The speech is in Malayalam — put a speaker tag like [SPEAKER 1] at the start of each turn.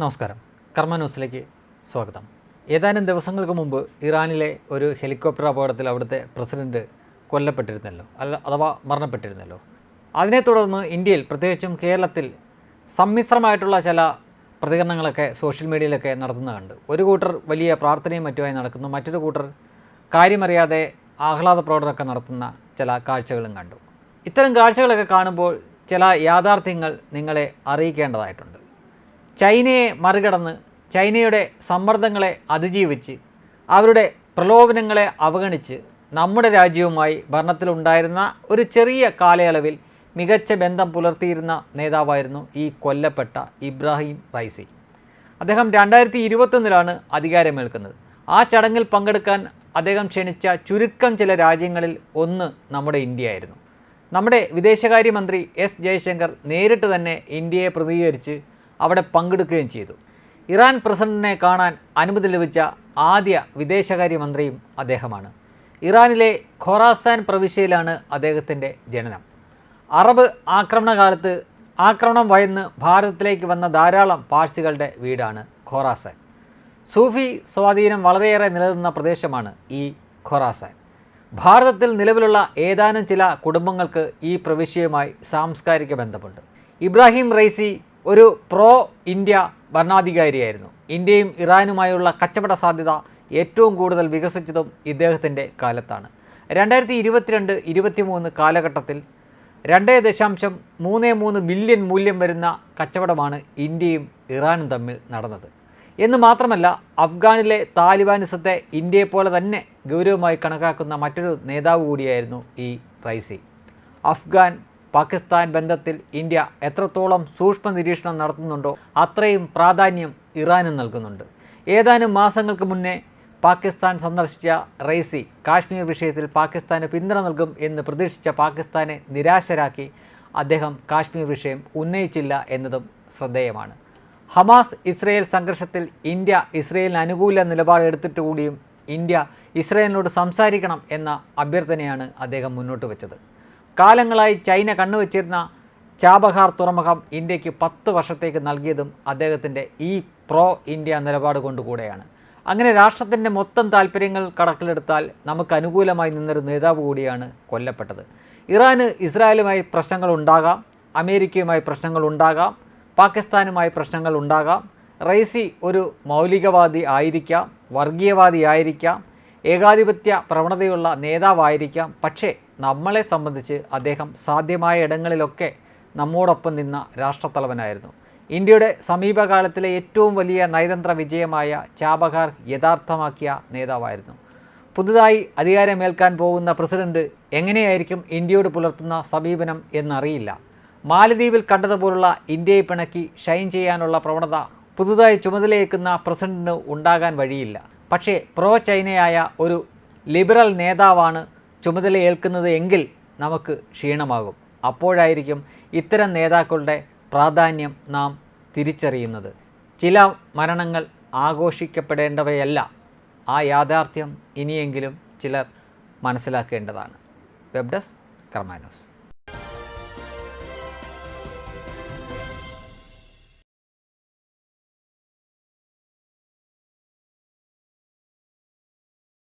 [SPEAKER 1] നമസ്കാരം. കർമ്മ ന്യൂസിലേക്ക് സ്വാഗതം. ഏതാനും ദിവസങ്ങൾക്ക് മുമ്പ് ഇറാനിലെ ഒരു ഹെലികോപ്റ്റർ അപകടത്തിൽ അവിടുത്തെ പ്രസിഡന്റ് കൊല്ലപ്പെട്ടിരുന്നല്ലോ അല്ല അഥവാ മരണപ്പെട്ടിരുന്നല്ലോ. അതിനെ തുടർന്ന് ഇന്ത്യയിൽ പ്രത്യേകിച്ചും കേരളത്തിൽ സമ്മിശ്രമായിട്ടുള്ള ചില പ്രതികരണങ്ങളൊക്കെ സോഷ്യൽ മീഡിയയിലൊക്കെ നടത്തുന്ന കണ്ട് ഒരു കൂട്ടർ വലിയ പ്രാർത്ഥനയും മറ്റുമായി നടക്കുന്നു. മറ്റൊരു കൂട്ടർ കാര്യമറിയാതെ ആഹ്ലാദ പ്രകടനമൊക്കെ നടത്തുന്ന ചില കാഴ്ചകളും കണ്ടു. ഇത്തരം കാഴ്ചകളൊക്കെ കാണുമ്പോൾ ചില യാഥാർത്ഥ്യങ്ങൾ നിങ്ങളെ അറിയിക്കേണ്ടതായിട്ടുണ്ട്. ചൈനയെ മറികടന്ന് ചൈനയുടെ സമ്മർദ്ദങ്ങളെ അതിജീവിച്ച് അവരുടെ പ്രലോഭനങ്ങളെ അവഗണിച്ച് നമ്മുടെ രാജ്യവുമായി ഭരണത്തിലുണ്ടായിരുന്ന ഒരു ചെറിയ കാലയളവിൽ മികച്ച ബന്ധം പുലർത്തിയിരുന്ന നേതാവായിരുന്നു ഈ കൊല്ലപ്പെട്ട ഇബ്രാഹിം റൈസി. അദ്ദേഹം രണ്ടായിരത്തി ഇരുപത്തൊന്നിലാണ് അധികാരമേൽക്കുന്നത്. ആ ചടങ്ങിൽ പങ്കെടുക്കാൻ അദ്ദേഹം ക്ഷണിച്ച ചുരുക്കം ചില രാജ്യങ്ങളിൽ ഒന്ന് നമ്മുടെ ഇന്ത്യയായിരുന്നു. നമ്മുടെ വിദേശകാര്യമന്ത്രി എസ് ജയശങ്കർ നേരിട്ട് തന്നെ ഇന്ത്യയെ പ്രതികരിച്ച് അവിടെ പങ്കെടുക്കുകയും ചെയ്തു. ഇറാൻ പ്രസിഡന്റിനെ കാണാൻ അനുമതി ലഭിച്ച ആദ്യ വിദേശകാര്യമന്ത്രിയും അദ്ദേഹമാണ്. ഇറാനിലെ ഖൊറാസാൻ പ്രവിശ്യയിലാണ് അദ്ദേഹത്തിന്റെ ജനനം. അറബ് ആക്രമണകാലത്ത് ആക്രമണം വയന്ന് ഭാരതത്തിലേക്ക് വന്ന ധാരാളം പാഴ്സികളുടെ വീടാണ് ഖൊറാസാൻ. സൂഫി സ്വാധീനം വളരെയേറെ നിലനിന്ന പ്രദേശമാണ് ഈ ഖൊറാസാൻ. ഭാരതത്തിൽ നിലവിലുള്ള ഏതാനും ചില കുടുംബങ്ങൾക്ക് ഈ പ്രവിശ്യയുമായി സാംസ്കാരിക ബന്ധമുണ്ട്. ഇബ്രാഹിം റൈസി ഒരു പ്രോ ഇന്ത്യ ഭരണാധികാരിയായിരുന്നു. ഇന്ത്യയും ഇറാനുമായുള്ള കച്ചവട സാധ്യത ഏറ്റവും കൂടുതൽ വികസിച്ചതും ഇദ്ദേഹത്തിന്റെ കാലത്താണ്. രണ്ടായിരത്തി ഇരുപത്തിരണ്ട് ഇരുപത്തിമൂന്ന് കാലഘട്ടത്തിൽ രണ്ട് ദശാംശം മൂന്ന് മൂന്ന് ബില്യൺ മൂല്യം വരുന്ന കച്ചവടമാണ് ഇന്ത്യയും ഇറാനും തമ്മിൽ നടന്നത്. എന്ന് മാത്രമല്ല അഫ്ഗാനിലെ താലിബാനിസത്തെ ഇന്ത്യയെപ്പോലെ തന്നെ ഗൗരവമായി കണക്കാക്കുന്ന മറ്റൊരു നേതാവ് കൂടിയായിരുന്നു ഈ റൈസി. അഫ്ഗാൻ പാകിസ്ഥാൻ ബന്ധത്തിൽ ഇന്ത്യ എത്രത്തോളം സൂക്ഷ്മ നിരീക്ഷണം നടത്തുന്നുണ്ടോ അത്രയും പ്രാധാന്യം ഇറാനും നൽകുന്നുണ്ട്. ഏതാനും മാസങ്ങൾക്ക് മുന്നേ പാകിസ്ഥാൻ സന്ദർശിച്ച റൈസി കാശ്മീർ വിഷയത്തിൽ പാകിസ്ഥാന് പിന്തുണ നൽകും എന്ന് പ്രതീക്ഷിച്ച പാകിസ്ഥാനെ നിരാശരാക്കി അദ്ദേഹം കാശ്മീർ വിഷയം ഉന്നയിച്ചില്ല എന്നതും ശ്രദ്ധേയമാണ്. ഹമാസ് ഇസ്രയേൽ സംഘർഷത്തിൽ ഇന്ത്യ ഇസ്രയേലിന് അനുകൂല നിലപാടെടുത്തിട്ട് കൂടിയും ഇന്ത്യ ഇസ്രയേലിനോട് സംസാരിക്കണം എന്ന അഭ്യർത്ഥനയാണ് അദ്ദേഹം മുന്നോട്ട് വെച്ചത്. കാലങ്ങളായി ചൈന കണ്ണുവച്ചിരുന്ന ചാബഹാർ തുറമുഖം ഇന്ത്യയ്ക്ക് പത്ത് വർഷത്തേക്ക് നൽകിയതും അദ്ദേഹത്തിന്റെ ഈ പ്രോ ഇന്ത്യ നിലപാട് കൊണ്ടുകൂടെയാണ്. അങ്ങനെ രാഷ്ട്രത്തിന്റെ മൊത്തം താല്പര്യങ്ങൾ കണക്കിലെടുത്താൽ നമുക്ക് അനുകൂലമായി നിന്നൊരു നേതാവ് കൂടിയാണ് കൊല്ലപ്പെട്ടത്. ഇറാന് ഇസ്രായേലുമായി പ്രശ്നങ്ങൾ ഉണ്ടാകാം അമേരിക്കയുമായി പ്രശ്നങ്ങൾ ഉണ്ടാകാം പാകിസ്ഥാനുമായി പ്രശ്നങ്ങൾ ഉണ്ടാകാം റൈസി ഒരു മൗലികവാദി ആയിരിക്കാം വർഗീയവാദി ആയിരിക്കാം ഏകാധിപത്യ പ്രവണതയുള്ള നേതാവായിരിക്കാം പക്ഷേ നമ്മളെ സംബന്ധിച്ച് അദ്ദേഹം സാധ്യമായ ഇടങ്ങളിലൊക്കെ നമ്മോടൊപ്പം നിന്ന രാഷ്ട്രത്തലവനായിരുന്നു. ഇന്ത്യയുടെ സമീപകാലത്തിലെ ഏറ്റവും വലിയ നയതന്ത്ര വിജയമായ ചാബഹാർ യഥാർത്ഥമാക്കിയ നേതാവായിരുന്നു. പുതുതായി അധികാരമേൽക്കാൻ പോകുന്ന പ്രസിഡന്റ് എങ്ങനെയായിരിക്കും ഇന്ത്യയോട് പുലർത്തുന്ന സമീപനം എന്നറിയില്ല. മാലദ്വീപിൽ കണ്ടതുപോലുള്ള ഇന്ത്യയെ പിണക്കി ഷൈൻ ചെയ്യാനുള്ള പ്രവണത പുതുതായി ചുമതലയേക്കുന്ന പ്രസിഡന്റിന് ഉണ്ടാകാൻ വഴിയില്ല. പക്ഷേ പ്രോ ചൈനയായ ഒരു ലിബറൽ നേതാവാണ് ചുമതലയേൽക്കുന്നത് എങ്കിൽ നമുക്ക് ക്ഷീണമാകും. അപ്പോഴായിരിക്കും ഇത്തരം നേതാക്കളുടെ പ്രാധാന്യം നാം തിരിച്ചറിയുന്നത്. ചില മരണങ്ങൾ ആഘോഷിക്കപ്പെടേണ്ടവയല്ല. ആ യാഥാർത്ഥ്യം ഇനിയെങ്കിലും ചിലർ മനസ്സിലാക്കേണ്ടതാണ്. Web desk കർമാനോസ്